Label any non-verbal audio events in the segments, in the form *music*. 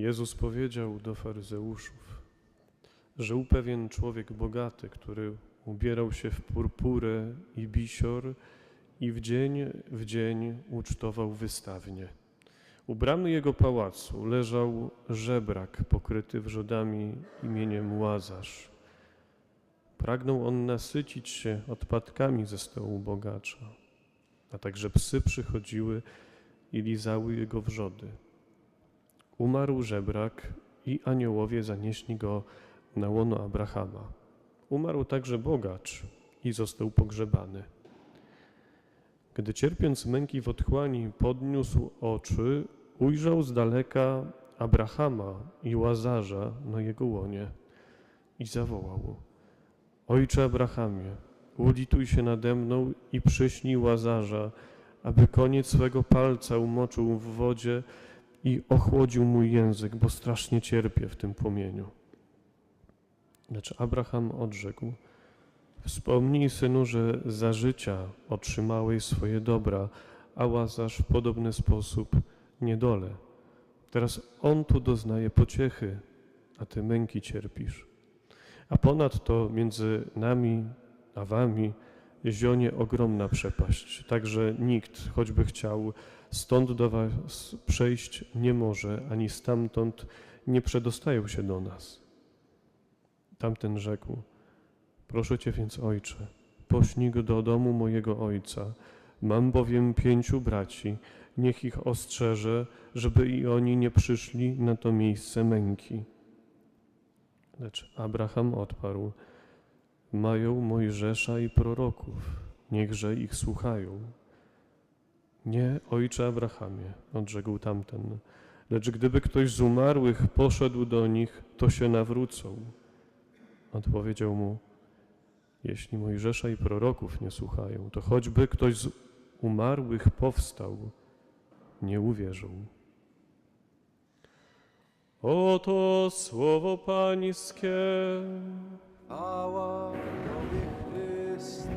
Jezus powiedział do faryzeuszów, Żył pewien człowiek bogaty, który ubierał się w purpurę i bisior i w dzień w dzień ucztował wystawnie. U bramy jego pałacu leżał żebrak pokryty wrzodami imieniem Łazarz. Pragnął on nasycić się odpadkami ze stołu bogacza, a także psy przychodziły i lizały jego wrzody. Umarł żebrak i aniołowie zanieśli go na łono Abrahama. Umarł także bogacz i został pogrzebany. Gdy cierpiąc męki w otchłani podniósł oczy, ujrzał z daleka Abrahama i Łazarza na jego łonie i zawołał: Ojcze Abrahamie, ulituj się nade mną i przyśnij Łazarza, aby koniec swego palca umoczył w wodzie i ochłodził mój język, bo strasznie cierpię w tym płomieniu. Lecz Abraham odrzekł: Wspomnij, synu, że za życia otrzymałeś swoje dobra, a Łazarz w podobny sposób niedole. Teraz on tu doznaje pociechy, a ty męki cierpisz. A ponadto między nami a wami zionie ogromna przepaść, tak że nikt, choćby chciał, stąd do was przejść nie może, ani stamtąd nie przedostają się do nas. Tamten rzekł, proszę cię więc, ojcze, pośnij go do domu mojego ojca. Mam bowiem pięciu braci, niech ich ostrzeże, żeby i oni nie przyszli na to miejsce męki. Lecz Abraham odparł, mają Mojżesza i proroków, niechże ich słuchają. Nie, ojcze Abrahamie, odrzekł tamten, lecz gdyby ktoś z umarłych poszedł do nich, to się nawrócą. Odpowiedział mu, jeśli Mojżesza i proroków nie słuchają, to choćby ktoś z umarłych powstał, nie uwierzą. Oto słowo Pańskie. Chwała Tobie, Chryste.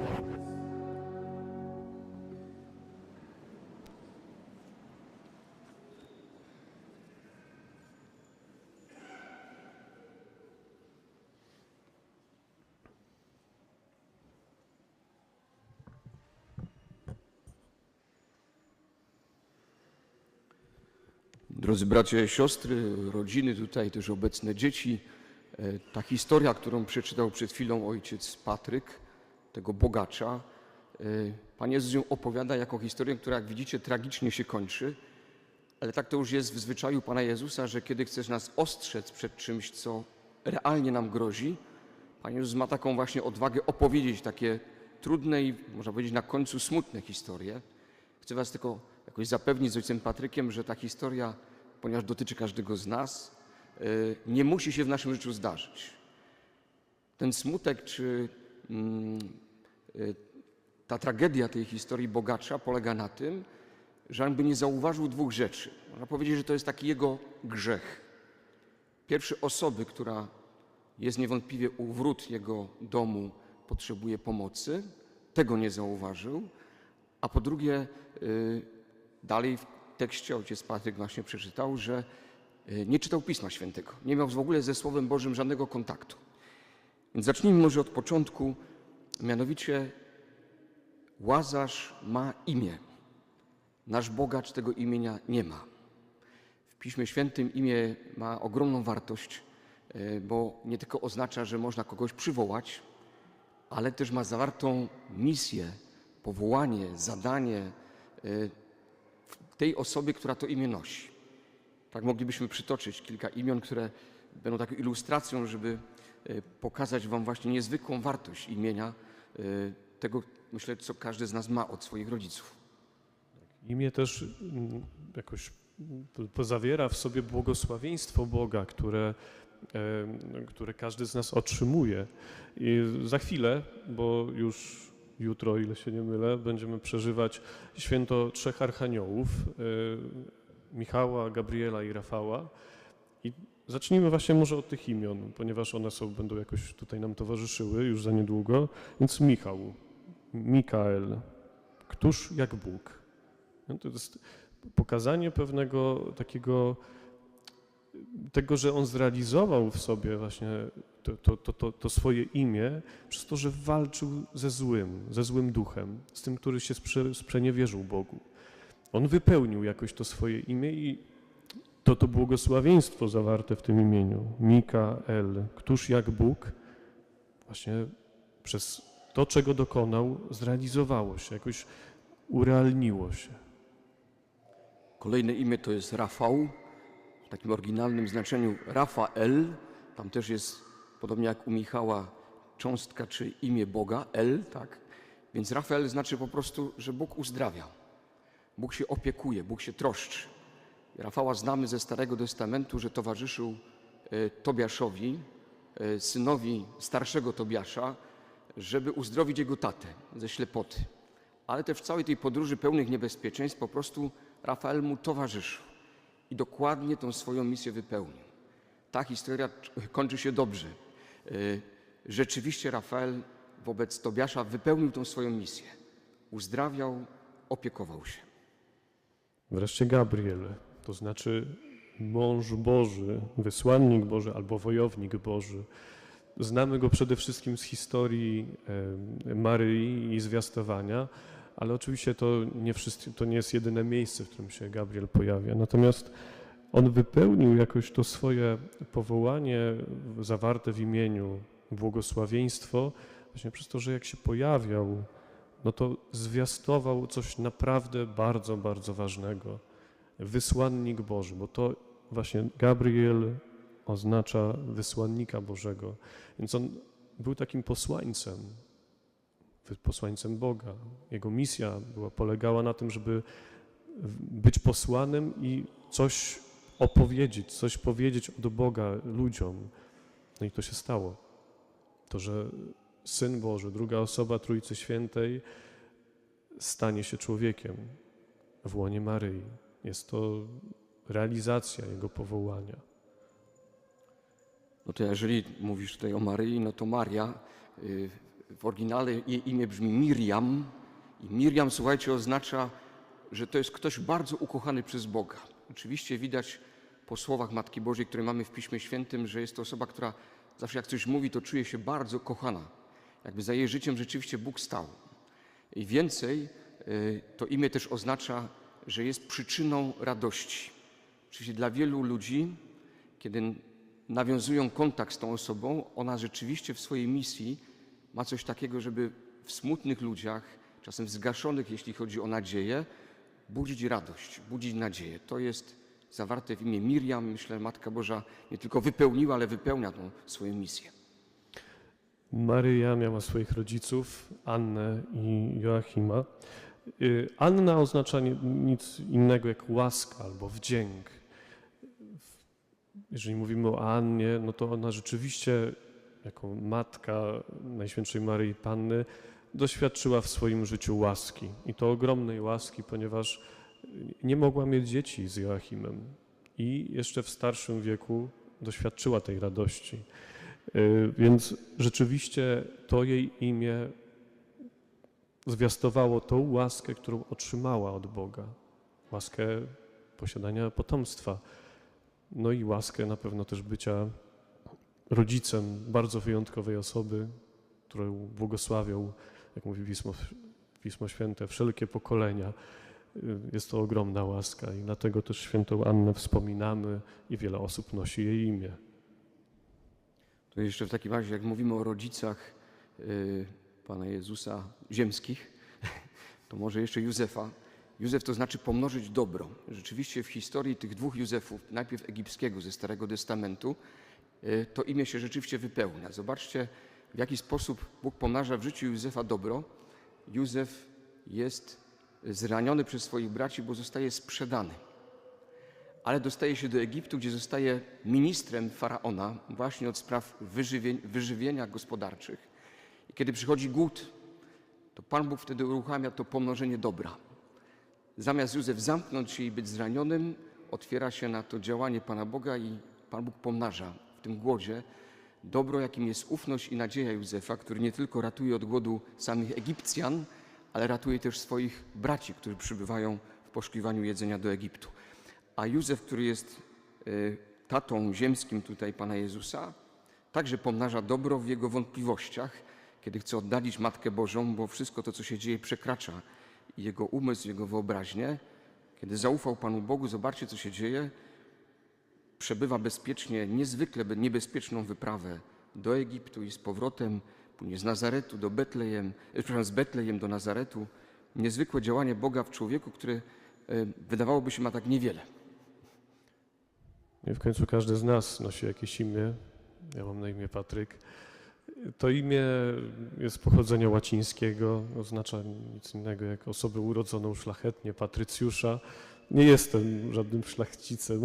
Drodzy bracia i siostry, rodziny tutaj, też obecne dzieci, ta historia, którą przeczytał przed chwilą ojciec Patryk, tego bogacza, e, Pan Jezus ją opowiada jako historię, która jak widzicie tragicznie się kończy, ale tak to już jest w zwyczaju Pana Jezusa, że kiedy chcesz nas ostrzec przed czymś, co realnie nam grozi, Pan Jezus ma taką właśnie odwagę opowiedzieć takie trudne i można powiedzieć na końcu smutne historie. Chcę Was tylko jakoś zapewnić z ojcem Patrykiem, że ta historia, ponieważ dotyczy każdego z nas, nie musi się w naszym życiu zdarzyć. Ten smutek czy mm, y, ta tragedia tej historii bogacza polega na tym, że on by nie zauważył dwóch rzeczy. Można powiedzieć, że to jest taki jego grzech. Pierwszy osoby, która jest niewątpliwie u wrót jego domu, potrzebuje pomocy, tego nie zauważył. A po drugie, y, dalej w tekście ojciec Patryk właśnie przeczytał, że y, nie czytał Pisma Świętego. Nie miał w ogóle ze Słowem Bożym żadnego kontaktu. Więc zacznijmy może od początku. Mianowicie Łazarz ma imię. Nasz bogacz tego imienia nie ma. W Piśmie Świętym imię ma ogromną wartość, y, bo nie tylko oznacza, że można kogoś przywołać, ale też ma zawartą misję, powołanie, zadanie w tej osobie, która to imię nosi. Tak moglibyśmy przytoczyć kilka imion, które będą taką ilustracją, żeby y, pokazać Wam właśnie niezwykłą wartość imienia y, tego, myślę, co każdy z nas ma od swoich rodziców. Imię też mm, jakoś mm, zawiera w sobie błogosławieństwo Boga, które, em, które każdy z nas otrzymuje. I za chwilę, bo już jutro, ile się nie mylę, będziemy przeżywać święto trzech archaniołów, e, Michała, Gabriela i Rafała. I zacznijmy właśnie może od tych imion, ponieważ one są, będą jakoś tutaj nam towarzyszyły już za niedługo. Więc Michał, Mikael, któż jak Bóg. No to jest pokazanie pewnego takiego, tego, że on zrealizował w sobie właśnie to, to, to, to, swoje imię przez to, że walczył ze złym, ze złym duchem, z tym, który się sprze, sprzeniewierzył Bogu. On wypełnił jakoś to swoje imię i to to błogosławieństwo zawarte w tym imieniu, Mikael, któż jak Bóg, właśnie przez to, czego dokonał, zrealizowało się, jakoś urealniło się. Kolejne imię to jest Rafał, w takim oryginalnym znaczeniu Rafael. Tam też jest, podobnie jak u Michała, cząstka czy imię Boga, El, tak? Więc Rafael znaczy po prostu, że Bóg uzdrawia. Bóg się opiekuje, Bóg się troszczy. Rafała znamy ze Starego Testamentu, że towarzyszył e, Tobiaszowi, e, synowi starszego Tobiasza, żeby uzdrowić jego tatę ze ślepoty. Ale też w całej tej podróży pełnych niebezpieczeństw po prostu Rafael mu towarzyszył i dokładnie tą swoją misję wypełnił. Ta historia kończy się dobrze. E, Rzeczywiście Rafael wobec Tobiasza wypełnił tą swoją misję. Uzdrawiał, opiekował się. Wreszcie Gabriel, to znaczy mąż Boży, wysłannik Boży albo wojownik Boży. Znamy go przede wszystkim z historii Maryi i zwiastowania, ale oczywiście to nie, wszyscy, to nie jest jedyne miejsce, w którym się Gabriel pojawia. Natomiast on wypełnił jakoś to swoje powołanie zawarte w imieniu, błogosławieństwo, właśnie przez to, że jak się pojawiał, no to zwiastował coś naprawdę bardzo, bardzo ważnego. Wysłannik Boży, bo to właśnie Gabriel oznacza wysłannika Bożego. Więc on był takim posłańcem, posłańcem Boga. Jego misja była, polegała na tym, żeby być posłanym i coś opowiedzieć, coś powiedzieć od Boga ludziom. No i to się stało. To, że Syn Boży, druga osoba Trójcy Świętej, stanie się człowiekiem w łonie Maryi. Jest to realizacja Jego powołania. No to jeżeli mówisz tutaj o Maryi, no to Maria, y, w oryginale jej imię brzmi Miriam i Miriam, słuchajcie, oznacza, że to jest ktoś bardzo ukochany przez Boga. Oczywiście widać po słowach Matki Bożej, które mamy w Piśmie Świętym, że jest to osoba, która zawsze jak coś mówi, to czuje się bardzo kochana. Jakby za jej życiem rzeczywiście Bóg stał. I więcej, y, to imię też oznacza, że jest przyczyną radości. Oczywiście dla wielu ludzi, kiedy nawiązują kontakt z tą osobą, ona rzeczywiście w swojej misji ma coś takiego, żeby w smutnych ludziach, czasem zgaszonych, jeśli chodzi o nadzieję, budzić radość, budzić nadzieję. To jest zawarte w imię Miriam. Myślę, Matka Boża nie tylko wypełniła, ale wypełnia tą swoją misję. Maryja miała swoich rodziców, Annę i Joachima. Y, Anna oznacza ni- nic innego jak łaska albo wdzięk. Jeżeli mówimy o Annie, no to ona rzeczywiście, jako matka Najświętszej Maryi Panny, doświadczyła w swoim życiu łaski. I to ogromnej łaski, ponieważ nie mogła mieć dzieci z Joachimem. I jeszcze w starszym wieku doświadczyła tej radości. Y, Więc rzeczywiście to jej imię zwiastowało tą łaskę, którą otrzymała od Boga. Łaskę posiadania potomstwa. No i łaskę na pewno też bycia rodzicem bardzo wyjątkowej osoby, którą błogosławią, jak mówi Pismo, Pismo Święte, wszelkie pokolenia. Y, Jest to ogromna łaska i dlatego też świętą Annę wspominamy i wiele osób nosi jej imię. To jeszcze w takim razie, jak mówimy o rodzicach y, Pana Jezusa ziemskich, *laughs* to może jeszcze Józefa. Józef to znaczy pomnożyć dobro. Rzeczywiście w historii tych dwóch Józefów, najpierw egipskiego ze Starego Testamentu, y, to imię się rzeczywiście wypełnia. Zobaczcie, w jaki sposób Bóg pomnaża w życiu Józefa dobro. Józef jest zraniony przez swoich braci, bo zostaje sprzedany. Ale dostaje się do Egiptu, gdzie zostaje ministrem faraona, właśnie od spraw wyżywień, wyżywienia gospodarczych. I kiedy przychodzi głód, to Pan Bóg wtedy uruchamia to pomnożenie dobra. Zamiast Józef zamknąć się i być zranionym, otwiera się na to działanie Pana Boga i Pan Bóg pomnaża w tym głodzie dobro, jakim jest ufność i nadzieja Józefa, który nie tylko ratuje od głodu samych Egipcjan, ale ratuje też swoich braci, którzy przybywają w poszukiwaniu jedzenia do Egiptu. A Józef, który jest y, tatą ziemskim tutaj Pana Jezusa, także pomnaża dobro w jego wątpliwościach, kiedy chce oddalić Matkę Bożą, bo wszystko to, co się dzieje, przekracza jego umysł, jego wyobraźnię. Kiedy zaufał Panu Bogu, zobaczcie, co się dzieje. Przebywa bezpiecznie, niezwykle be- niebezpieczną wyprawę do Egiptu i z powrotem, później z Nazaretu do Betlejem, e, przepraszam, z Betlejem do Nazaretu. Niezwykłe działanie Boga w człowieku, który e, wydawałoby się ma tak niewiele. W końcu każdy z nas nosi jakieś imię. Ja mam na imię Patryk. To imię jest pochodzenia łacińskiego, oznacza nic innego jak osobę urodzoną szlachetnie, patrycjusza. Nie jestem żadnym szlachcicem,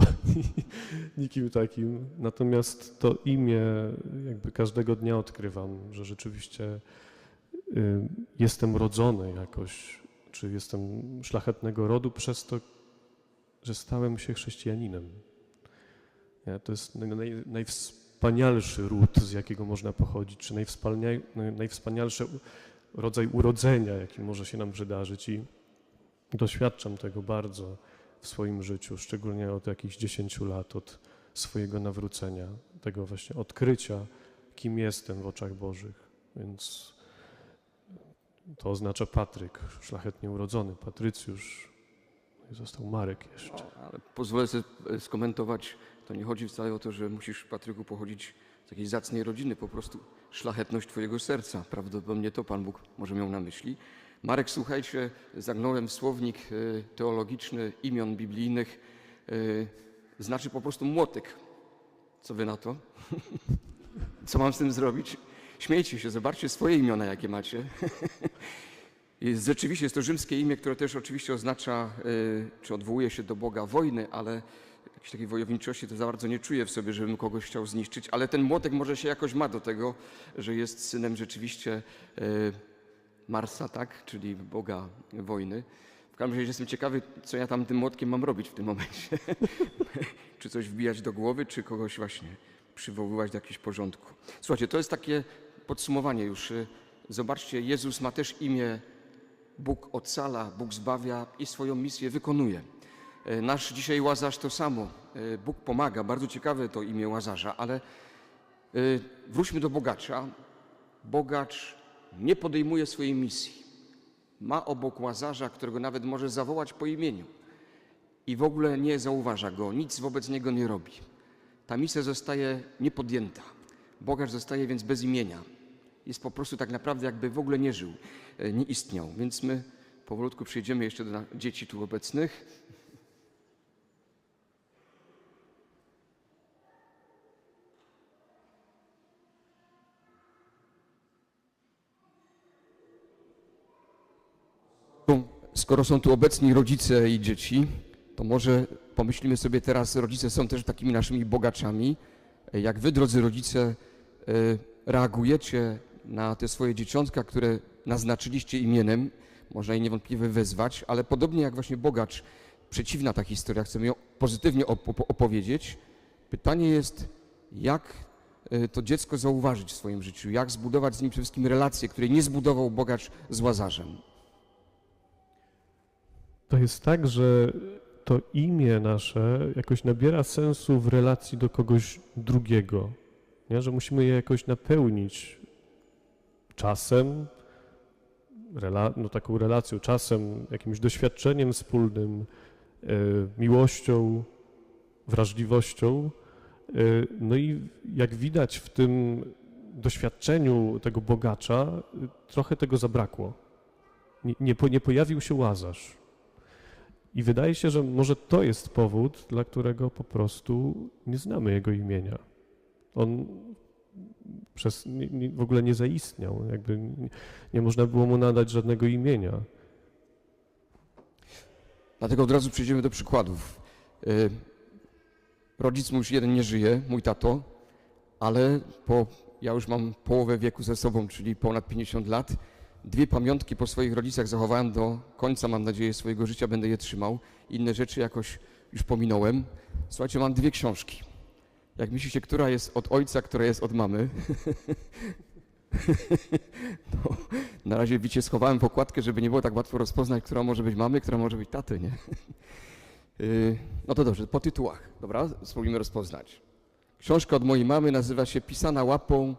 *laughs* nikim takim. Natomiast to imię jakby każdego dnia odkrywam, że rzeczywiście y, jestem rodzony jakoś, czy jestem szlachetnego rodu przez to, że stałem się chrześcijaninem. To jest naj, naj, najwspanialszy ród, z jakiego można pochodzić, czy najwspania- naj- najwspanialszy rodzaj urodzenia, jaki może się nam przydarzyć. I doświadczam tego bardzo w swoim życiu, szczególnie od jakichś 10 lat, od swojego nawrócenia, tego właśnie odkrycia, kim jestem w oczach Bożych. Więc to oznacza Patryk, szlachetnie urodzony, Patrycjusz. I został Marek jeszcze. No, ale pozwolę sobie skomentować, to nie chodzi wcale o to, że musisz, Patryku, pochodzić z jakiejś zacnej rodziny, po prostu szlachetność twojego serca. Prawdopodobnie to Pan Bóg może miał na myśli. Marek, słuchajcie, zagnąłem słownik e, teologiczny imion biblijnych, e, znaczy po prostu młotek. Co wy na to? *laughs* Co mam z tym zrobić? Śmiejcie się, zobaczcie swoje imiona, jakie macie. *laughs* Jest, rzeczywiście jest to rzymskie imię, które też oczywiście oznacza, y, czy odwołuje się do Boga wojny, ale jakiejś takiej wojowniczości to za bardzo nie czuję w sobie, żebym kogoś chciał zniszczyć, ale ten młotek może się jakoś ma do tego, że jest synem rzeczywiście y, Marsa, tak, czyli Boga wojny. W każdym razie jestem ciekawy, co ja tam tym młotkiem mam robić w tym momencie. *laughs* czy coś wbijać do głowy, czy kogoś właśnie przywoływać do jakiegoś porządku. Słuchajcie, to jest takie podsumowanie już. y, Zobaczcie, Jezus ma też imię Bóg ocala, Bóg zbawia i swoją misję wykonuje. E, Nasz dzisiaj Łazarz to samo. E, Bóg pomaga. Bardzo ciekawe to imię Łazarza, ale e, wróćmy do bogacza. Bogacz nie podejmuje swojej misji. Ma obok Łazarza, którego nawet może zawołać po imieniu i w ogóle nie zauważa go, nic wobec niego nie robi. Ta misja zostaje niepodjęta. Bogacz zostaje więc bez imienia. Jest po prostu tak naprawdę jakby w ogóle nie żył, nie istniał. Więc my powolutku przejdziemy jeszcze do dzieci tu obecnych. Skoro są tu obecni rodzice i dzieci, to może pomyślimy sobie teraz, rodzice są też takimi naszymi bogaczami. Jak wy, drodzy rodzice, e, reagujecie na te swoje dzieciątka, które naznaczyliście imienem, można je niewątpliwie wezwać, ale podobnie jak właśnie bogacz, przeciwna ta historia, chcemy ją pozytywnie op- op- opowiedzieć. Pytanie jest, jak e, to dziecko zauważyć w swoim życiu, jak zbudować z nim przede wszystkim relacje, której nie zbudował bogacz z Łazarzem. To jest tak, że to imię nasze jakoś nabiera sensu w relacji do kogoś drugiego. Nie? Że musimy je jakoś napełnić czasem, rela, no taką relacją, czasem, jakimś doświadczeniem wspólnym, e, miłością, wrażliwością. E, no i jak widać w tym doświadczeniu tego bogacza, trochę tego zabrakło. Nie, nie, nie pojawił się łazarz. I wydaje się, że może to jest powód, dla którego po prostu nie znamy jego imienia. On przez, nie, nie, w ogóle nie zaistniał. Jakby nie, nie można było mu nadać żadnego imienia. Dlatego od razu przejdziemy do przykładów. Y, Rodzic mój jeden nie żyje, mój tato, ale po, ja już mam połowę wieku ze sobą, czyli ponad 50 lat. Dwie pamiątki po swoich rodzicach zachowałem do końca, mam nadzieję, swojego życia, będę je trzymał. Inne rzeczy jakoś już pominąłem. Słuchajcie, mam dwie książki. Jak myślicie, która jest od ojca, która jest od mamy? *laughs* no, na razie wiecie, schowałem w okładkę, żeby nie było tak łatwo rozpoznać, która może być mamy, która może być taty, nie? Yy, *laughs* No to dobrze, po tytułach, dobra? Spróbujmy rozpoznać. Książka od mojej mamy nazywa się Pisana łapą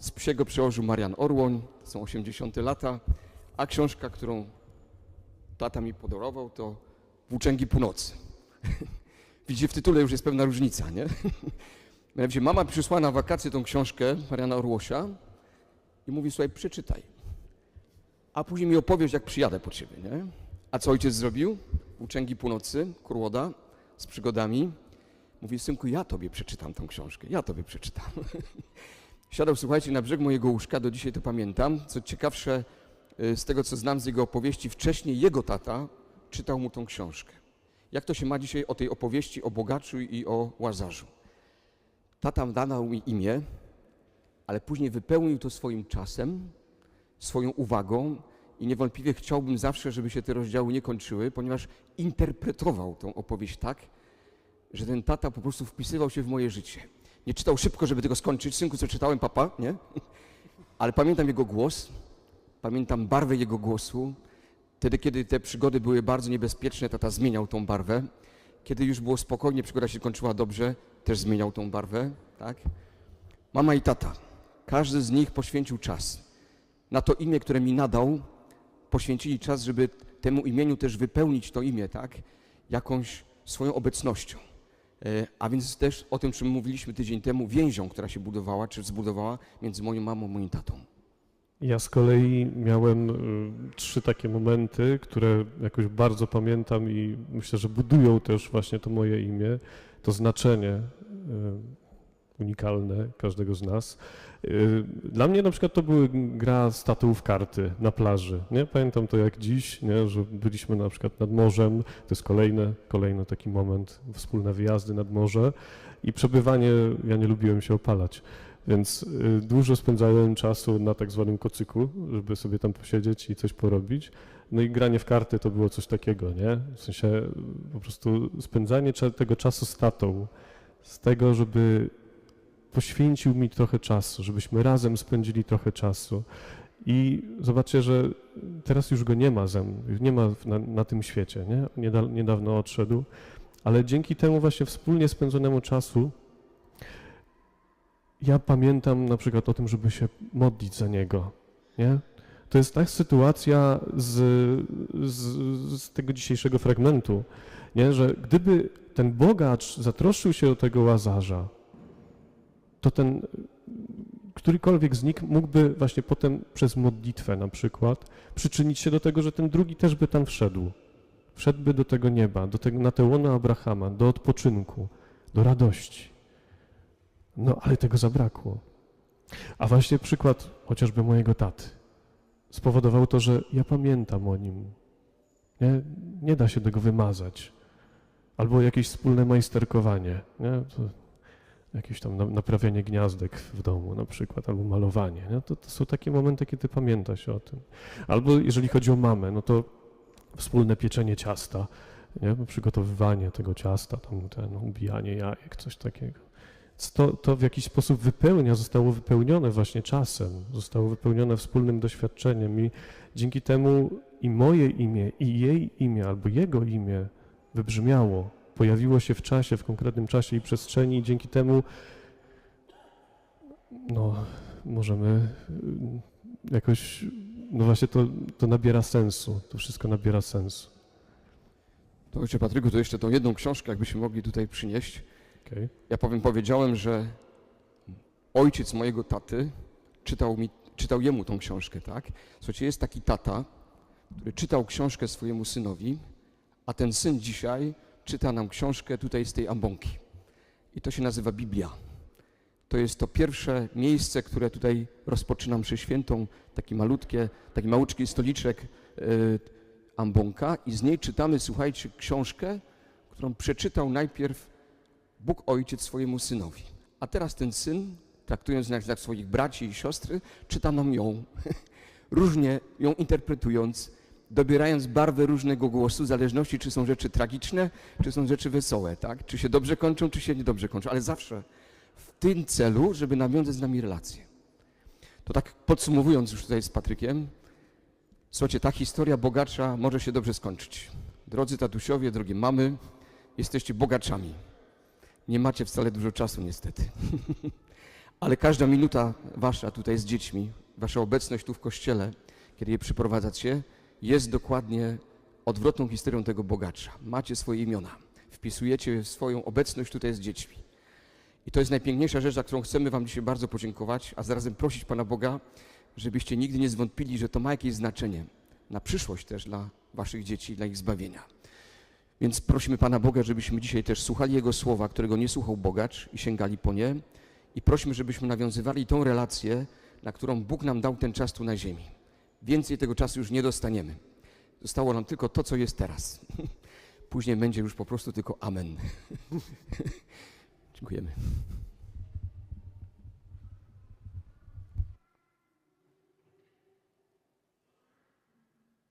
z psiego przełożył Marian Orłoń, to są 80 lata, a książka, którą tata mi podarował, to Włóczęgi Północy. *laughs* Widzicie, w tytule już jest pewna różnica, nie? *laughs* Mianowicie mama przysłała na wakacje tą książkę Mariana Orłosia i mówi, słuchaj, przeczytaj. A później mi opowiesz, jak przyjadę po ciebie, nie? A co ojciec zrobił? Włóczęgi Północy, Kurłoda, z przygodami. Mówi, synku, ja tobie przeczytam tą książkę, ja tobie przeczytam. *laughs* Siadał, słuchajcie, na brzeg mojego łóżka, do dzisiaj to pamiętam. Co ciekawsze, y, z tego co znam z jego opowieści, wcześniej jego tata czytał mu tą książkę. Jak to się ma dzisiaj o tej opowieści o bogaczu i o łazarzu? Tata dał mi imię, ale później wypełnił to swoim czasem, swoją uwagą i niewątpliwie chciałbym zawsze, żeby się te rozdziały nie kończyły, ponieważ interpretował tą opowieść tak, że ten tata po prostu wpisywał się w moje życie. Nie czytał szybko, żeby tego skończyć. Synku, co czytałem, papa, nie? Ale pamiętam jego głos, pamiętam barwę jego głosu. Wtedy, kiedy te przygody były bardzo niebezpieczne, tata zmieniał tą barwę. Kiedy już było spokojnie, przygoda się kończyła dobrze, też zmieniał tą barwę, tak? Mama i tata, każdy z nich poświęcił czas na to imię, które mi nadał, poświęcili czas, żeby temu imieniu też wypełnić to imię, tak? Jakąś swoją obecnością. E, A więc też o tym, czym mówiliśmy tydzień temu, więzią, która się budowała, czy zbudowała między moją mamą a moim tatą. Ja z kolei miałem y, trzy takie momenty, które jakoś bardzo pamiętam i myślę, że budują też właśnie to moje imię, to znaczenie y, unikalne każdego z nas. Y, Dla mnie na przykład to były gra z tatą w karty na plaży. Nie? Pamiętam to jak dziś, nie? że byliśmy na przykład nad morzem, to jest kolejny, kolejny taki moment, wspólne wyjazdy nad morze i przebywanie, ja nie lubiłem się opalać. Więc y, dużo spędzałem czasu na tak zwanym kocyku, żeby sobie tam posiedzieć i coś porobić. No i granie w karty to było coś takiego, nie? W sensie po prostu spędzanie tego czasu z tatą, z tego, żeby poświęcił mi trochę czasu, żebyśmy razem spędzili trochę czasu. I zobaczcie, że teraz już go nie ma ze mną, nie ma na, na tym świecie, nie? Nieda, niedawno odszedł, ale dzięki temu właśnie wspólnie spędzonemu czasu ja pamiętam na przykład o tym, żeby się modlić za niego, nie? To jest ta sytuacja z, z, z tego dzisiejszego fragmentu, nie? że gdyby ten bogacz zatroszczył się o tego łazarza, to ten którykolwiek z nich mógłby właśnie potem przez modlitwę na przykład przyczynić się do tego, że ten drugi też by tam wszedł. Wszedłby do tego nieba, do tego, na te łono Abrahama, do odpoczynku, do radości. No, ale tego zabrakło. A właśnie przykład chociażby mojego taty spowodował to, że ja pamiętam o nim. Nie, nie da się tego wymazać. Albo jakieś wspólne majsterkowanie. Nie? To jakieś tam na- naprawianie gniazdek w domu na przykład, albo malowanie. Nie? To, to są takie momenty, kiedy pamięta się o tym. Albo jeżeli chodzi o mamę, no to wspólne pieczenie ciasta, nie? przygotowywanie tego ciasta, tam ten, ubijanie jajek, coś takiego. To, to w jakiś sposób wypełnia, zostało wypełnione właśnie czasem, zostało wypełnione wspólnym doświadczeniem i dzięki temu i moje imię, i jej imię, albo jego imię wybrzmiało, pojawiło się w czasie, w konkretnym czasie i przestrzeni i dzięki temu no, możemy y, jakoś, no właśnie to, to nabiera sensu, to wszystko nabiera sensu. To ojcze Patryku, to jeszcze tą jedną książkę, jakbyśmy mogli tutaj przynieść. Okay. Ja powiem, powiedziałem, że ojciec mojego taty czytał, mi, czytał jemu tą książkę, tak? Słuchajcie, jest taki tata, który czytał książkę swojemu synowi, a ten syn dzisiaj czyta nam książkę tutaj z tej ambonki. I to się nazywa Biblia. To jest to pierwsze miejsce, które tutaj rozpoczynam przy świętą, taki malutkie, taki małuczki stoliczek y, ambonka i z niej czytamy, słuchajcie, książkę, którą przeczytał najpierw Bóg Ojciec swojemu synowi. A teraz ten syn, traktując nas jak swoich braci i siostry, czyta nam ją, *laughs* różnie ją interpretując, dobierając barwę różnego głosu, w zależności czy są rzeczy tragiczne, czy są rzeczy wesołe, tak? Czy się dobrze kończą, czy się niedobrze kończą, ale zawsze w tym celu, żeby nawiązać z nami relacje. To tak podsumowując już tutaj z Patrykiem, słuchajcie, ta historia bogacza może się dobrze skończyć. Drodzy tatusiowie, drogie mamy, jesteście bogaczami. Nie macie wcale dużo czasu niestety. *laughs* Ale każda minuta wasza tutaj z dziećmi, wasza obecność tu w kościele, kiedy je przyprowadzacie, jest dokładnie odwrotną historią tego bogacza. Macie swoje imiona, wpisujecie swoją obecność tutaj z dziećmi. I to jest najpiękniejsza rzecz, za którą chcemy Wam dzisiaj bardzo podziękować, a zarazem prosić Pana Boga, żebyście nigdy nie zwątpili, że to ma jakieś znaczenie na przyszłość też dla Waszych dzieci, dla ich zbawienia. Więc prosimy Pana Boga, żebyśmy dzisiaj też słuchali Jego słowa, którego nie słuchał bogacz i sięgali po nie. I prosimy, żebyśmy nawiązywali tą relację, na którą Bóg nam dał ten czas tu na ziemi. Więcej tego czasu już nie dostaniemy. Zostało nam tylko to, co jest teraz. *laughs* Później będzie już po prostu tylko amen. *laughs* Dziękujemy.